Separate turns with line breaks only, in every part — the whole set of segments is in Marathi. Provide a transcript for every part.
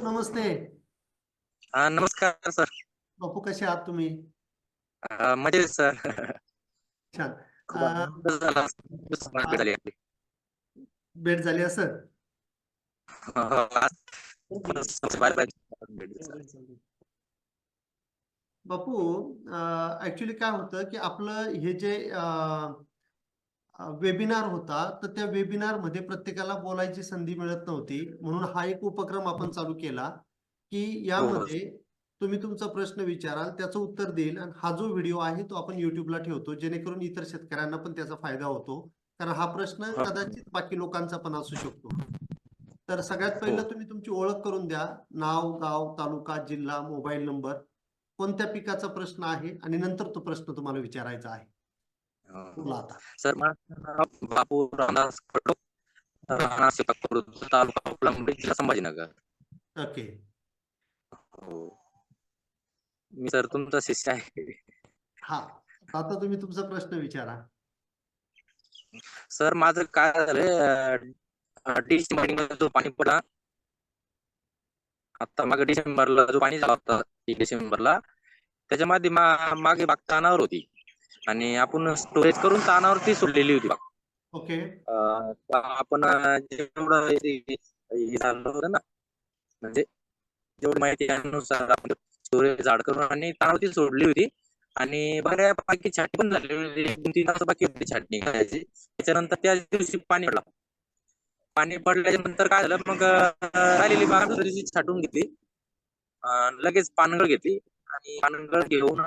नमस्ते
हा नमस्कार सर
बापू कसे आहात तुम्ही
अं, मजेत सर
छान
खूप
अं,
आनंद झाला. भेट झाली आपली.
भेट झाली असं
हो, हो, आज.
बापू ऍक्च्युली काय होतं की आपलं हे जे वेबिनार होता तर त्या वेबिनारमध्ये प्रत्येकाला बोलायची संधी मिळत नव्हती. म्हणून हा एक उपक्रम आपण चालू केला की यामध्ये तुम्ही तुमचा प्रश्न विचाराल त्याचं उत्तर देईल आणि हा जो व्हिडिओ आहे तो आपण युट्यूबला ठेवतो जेणेकरून इतर शेतकऱ्यांना पण त्याचा फायदा होतो. कारण हा प्रश्न
हा.
कदाचित बाकी लोकांचा पण असू शकतो. तर सगळ्यात पहिलं तुम्ही तुमची ओळख करून द्या. नाव गाव तालुका जिल्हा मोबाईल नंबर कोणत्या पिकाचा प्रश्न आहे आणि नंतर तो प्रश्न तुम्हाला विचारायचा आहे.
हो. सर माझं नाव बापू रामदास तालुका जिल्हा संभाजीनगर.
ओके.
हो. मी सर तुमचा शिष्य आहे.
हा. आता तुम्ही तुमचा प्रश्न विचारा.
सर माझं काय झालंय डिशमध्ये जो पाणी पडला आता मागे डिसेंबरला जो पाणी झाला होता डिसेंबरला त्याच्यामध्ये मागे बाग तानावर होती. आणि आपण स्टोरेज करून तानावरती सोडलेली होती
ओके.
आपण जेवढं झालं होतं ना म्हणजे जेवढी माहिती अनुसार आपण स्टोरेज झाड करून आणि तानावरती सोडली होती. आणि बऱ्यापैकी छाटणी पण झाली होती. दोन तीन तास बाकी होती छाटणी करायची. त्याच्यानंतर त्याच दिवशी पाणी पडला. पाणी पडल्याच्या नंतर काय झालं मग राहिलेली बाग दुसऱ्या दिवशी छाटून घेतली. लगेच पानगळ घेतली. आणि पानगळ घेऊन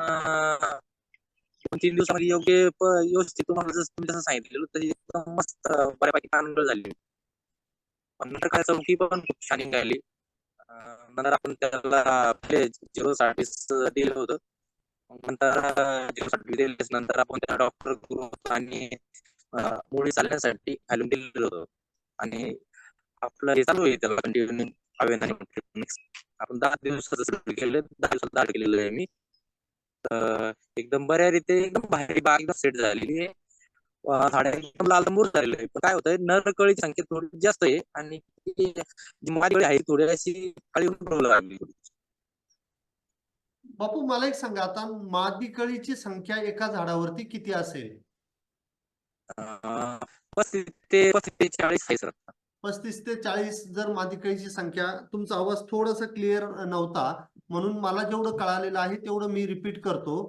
अं, तीन दिवसामध्ये योग्य व्यवस्थित तुम्हाला जसं तुम्ही जसं सांगितलेलं तरी एकदम मस्त बऱ्यापैकी पानगळ झाली. पण नंतर काय चौकी पण खूप छान निघाली. नंतर आपण त्याला झिरो साठी दिलं होतं. नंतर झिरो साठी दिलेच नंतर आपण त्याला डॉक्टर ग्रुप आणि मुळी चालण्यासाठी घालून दिलेलं होतं. आणि आपलं हे चालू आहे त्याला कंटिन्यू आपण दहा दिवसाचं सुरू केलं दहा दिवसात दाट केलेलं आहे मी. एकदम बऱ्या रीते एकदम भारी बाग एकदम सेट झालेली आहे. झाडं एकदम लालबूर झालेलं आहे. पण काय होतंय नरकळीची संख्या थोडी जास्त आहे आणि माझी कळी आहे थोडी अशी काळी लागली
बापू मला एक सांगा आता मादी कळीची संख्या एका झाडावरती किती असेल?
पस्तीस ते पस्तीस ते चाळीस आहे सर.
पस्तीस ते चाळीस जर मादी कळीची संख्या तुमचा आवाज थोडासा क्लिअर नव्हता म्हणून मला जेवढं कळालेलं आहे तेवढं मी रिपीट करतो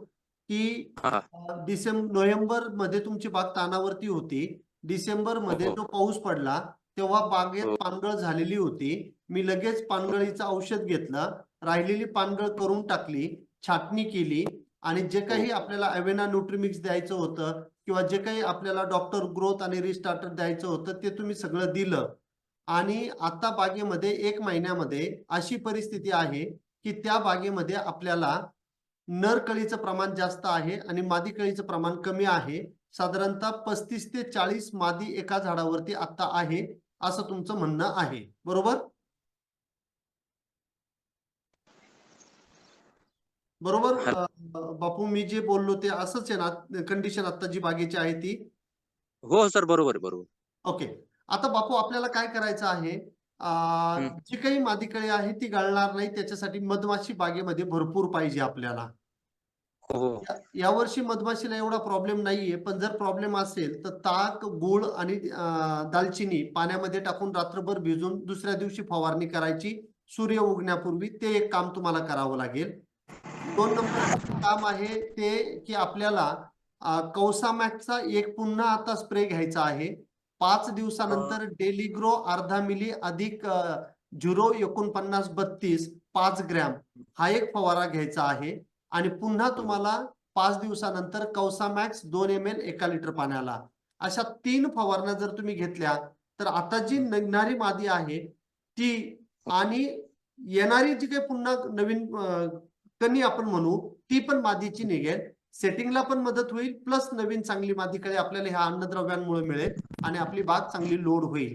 की
हा.
डिसेंबर नोव्हेंबरमध्ये तुमची बाग तानावरती होती. डिसेंबरमध्ये
हो.
जो पाऊस पडला तेव्हा बागेत
हो.
पानगळ झालेली होती. मी लगेच पानगळीचं औषध घेतलं राहिलेली पानगळ करून टाकली छाटणी केली आणि जे काही आपल्याला अवेना न्यूट्रीमिक्स द्यायचं होतं किंवा जे काही आपल्याला डॉक्टर ग्रोथ आणि रिस्टार्टर द्यायचं होतं ते तुम्ही सगळं दिलं. आणि आता बागेमध्ये एक महिन्यामध्ये अशी परिस्थिती आहे की त्या बागेमध्ये आपल्याला नर कळीचं प्रमाण जास्त आहे आणि मादी कळीचं प्रमाण कमी आहे. साधारणतः पस्तीस ते चाळीस मादी एका झाडावरती आता आहे असं तुमचं म्हणणं आहे. बरोबर? बरोबर? बापू मी जे बोललो ते असंच आहे ना कंडिशन आता जी बागेची आहे ती?
हो सर बरोबर बरोबर.
ओके. आता बापू आपल्याला काय करायचं आहे. जी काही मादी कळी आहे ती गळणार नाही त्याच्यासाठी मधमाशी बागेमध्ये भरपूर पाहिजे आपल्याला.
हो हो.
यावर्षी मधमाशीला एवढा प्रॉब्लेम नाहीये पण जर प्रॉब्लेम असेल तर ताक गुळ आणि दालचिनी पाण्यामध्ये टाकून रात्रभर भिजून दुसऱ्या दिवशी फवारणी करायची. सूर्य उगण्यापूर्वी ते एक काम तुम्हाला करावं लागेल. दोन नंबरचं काम आहे ते की आपल्याला अं, कौसामॅक्सचा एक पुन्हा आता स्प्रे घ्यायचा आहे. पाच दिवसानंतर डेलिग्रो अर्धा मिली अधिक झिरो एकोणपन्नास बत्तीस पाच ग्रॅम हा एक फवारा घ्यायचा आहे. आणि पुन्हा तुम्हाला पाच दिवसानंतर कौसामॅक्स दोन एम एल एका लिटर पाण्याला. अशा तीन फवारण्या जर तुम्ही घेतल्या तर आता जी निघणारी मादी आहे ती आणि येणारी जी काही पुन्हा नवीन कणी आपण म्हणू ती पण मादीची निघेल. सेटिंगला पण मदत होईल प्लस नवीन चांगली मादीकडे आपल्याला ह्या अन्नद्रव्यांमुळे मिळेल आणि आपली बाग चांगली लोड होईल.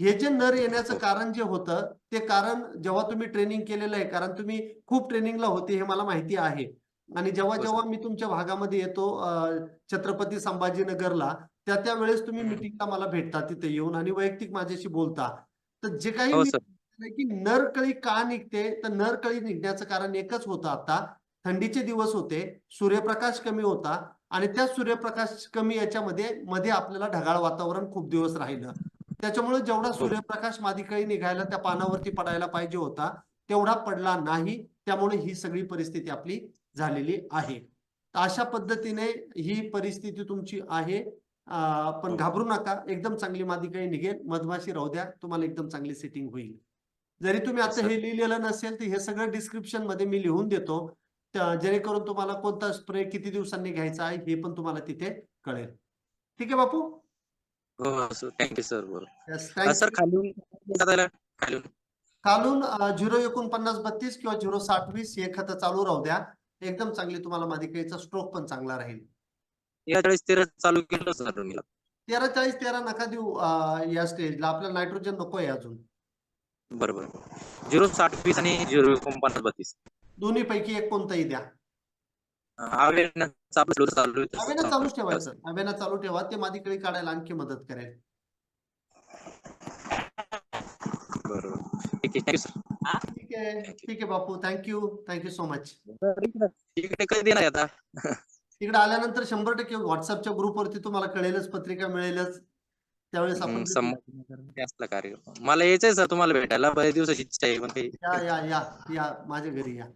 हे जे नर येण्याचं कारण जे होतं ते कारण जेव्हा तुम्ही ट्रेनिंग केलेलं आहे कारण तुम्ही खूप ट्रेनिंगला होते हे मला माहिती आहे. आणि जेव्हा जेव्हा मी तुमच्या भागामध्ये येतो छत्रपती संभाजीनगरला त्या त्या वेळेस तुम्ही. मिटिंगला मला भेटता तिथे येऊन आणि वैयक्तिक माझ्याशी बोलता. तर जे काही
हो
की नरकळी का निघते तर नरकळी निघण्याचं कारण एकच होतं आता थंडीचे दिवस होते सूर्यप्रकाश कमी होता आणि त्या सूर्यप्रकाश कमी याच्यामध्ये मध्ये आपल्याला ढगाळ वातावरण खूप दिवस राहिलं. त्याच्यामुळे जेवढा सूर्यप्रकाश मादिकळी निघायला त्या पानावरती पडायला पाहिजे होता तेवढा पडला नाही. त्यामुळे ही सगळी परिस्थिती आपली झालेली आहे. अशा पद्धतीने ही परिस्थिती तुमची आहे. पण घाबरू नका. एकदम चांगली मादिकळी निघेल. मधमाशी राहू द्या. तुम्हाला एकदम चांगली सेटिंग होईल. जरी तुम्ही आता हे लिहिलेलं नसेल तर हे सगळं डिस्क्रिप्शनमध्ये मी लिहून देतो. जेणेकरून तुम्हाला कोणता स्प्रे किती दिवसांनी घ्यायचा आहे हे पण तुम्हाला तिथे कळेल. ठीक आहे बापू?
हो सर. Thank you sir. हा,
thank
सर
you.
खालून. खालून
झिरो एकोणपन्नास बत्तीस किंवा झिरो साठ वीस हे खत चालू राहू द्या. एकदम चांगली तुम्हाला मादिकेचा स्ट्रोक पण चांगला राहील.
तेरा चालू केलं सर मी
तेरा चाळीस तेरा नका देऊ या स्टेजला. आपल्याला नायट्रोजन नको आहे अजून
बरोबर झिरो साठ वीस आणि झिरो एकोणपन्नास बत्तीस.
दोन्ही पैकी एक कोणताही द्या.
चालू.
अवेना चालूच ठेवायचं. अवेना चालू ठेवा ते मादिकळी काढायला आणखी मदत करेल.
बरोबर. ठीक आहे
ठीक आहे Bapu. Thank you thank you so much
इकडे कधी आहे आता?
तिकडे आल्यानंतर शंभर टक्के व्हॉट्सअपच्या ग्रुपवरती तुम्हाला कळेलच पत्रिका मिळेलच. त्यावेळेस आपण
मला यायचंय सर तुम्हाला भेटायला. बरेच दिवसाची इच्छा आहे
या या या या. माझ्या घरी या.